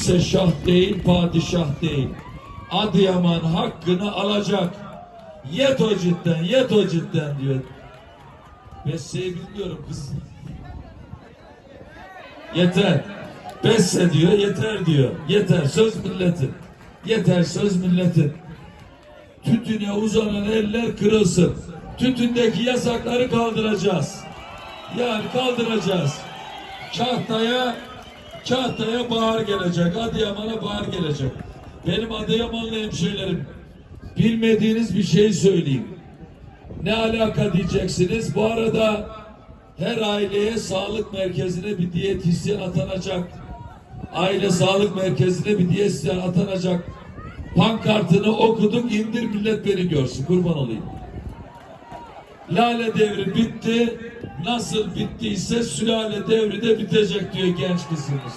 kimse şah değil, padişah değil. Adıyaman hakkını alacak. Yet o cidden, yet o cidden diyor. Besseyi bilmiyorum kız. Yeter. Besse diyor, yeter diyor. Yeter, söz milletin. Yeter, söz milletin. Tütüne uzanan eller kırılsın. Tütündeki yasakları kaldıracağız. Yani kaldıracağız. Çahtaya Çahtaya bahar gelecek. Adıyaman'a bahar gelecek. Benim Adıyamanlı hemşehrilerim bilmediğiniz bir şey söyleyeyim. Ne alaka diyeceksiniz. Bu arada her aileye sağlık merkezine bir diyetisyen atanacak. Aile sağlık merkezine bir diyetisyen atanacak. Pankartını okuduk indir millet beni görsün. Kurban olayım. Lale devri bitti. Nasıl bittiyse sülale devri de bitecek diyor genç kızımız.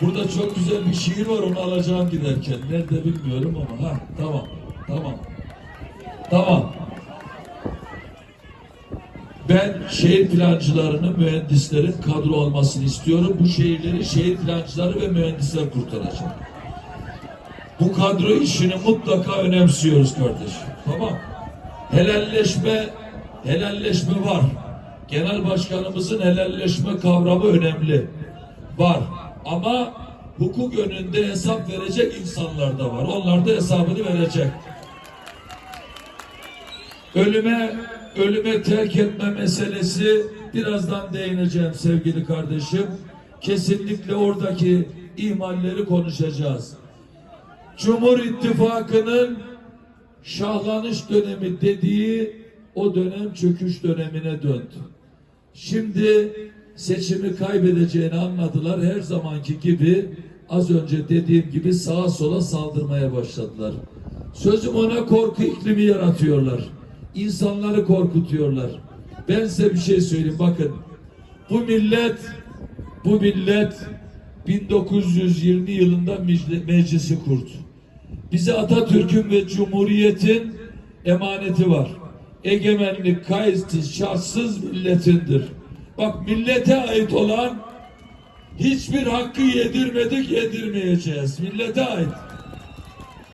Burada çok güzel bir şiir var onu alacağım giderken. Nerede bilmiyorum ama ha tamam tamam. Tamam. Ben şehir plancılarının, mühendislerin kadro olmasını istiyorum. Bu şehirleri şehir plancıları ve mühendisler kurtaracak. Bu kadro işini mutlaka önemsiyoruz kardeşim. Tamam. Helalleşme, helalleşme var. Genel başkanımızın helalleşme kavramı önemli. Var. Ama hukuk önünde hesap verecek insanlar da var. Onlar da hesabını verecek. Ölüme ölüme terk etme meselesi birazdan değineceğim sevgili kardeşim. Kesinlikle oradaki ihmalleri konuşacağız. Cumhur İttifakı'nın şahlanış dönemi dediği o dönem çöküş dönemine döndü. Şimdi seçimi kaybedeceğini anladılar. Her zamanki gibi az önce dediğim gibi sağa sola saldırmaya başladılar. Sözüm ona korku iklimi yaratıyorlar. İnsanları korkutuyorlar. Ben size bir şey söyleyeyim bakın. Bu millet bu millet 1920 yılında mecli- meclisi kurdu. Bize Atatürk'ün ve Cumhuriyet'in emaneti var. Egemenlik kayıtsız, şartsız milletindir. Bak millete ait olan hiçbir hakkı yedirmedik, yedirmeyeceğiz. Millete ait.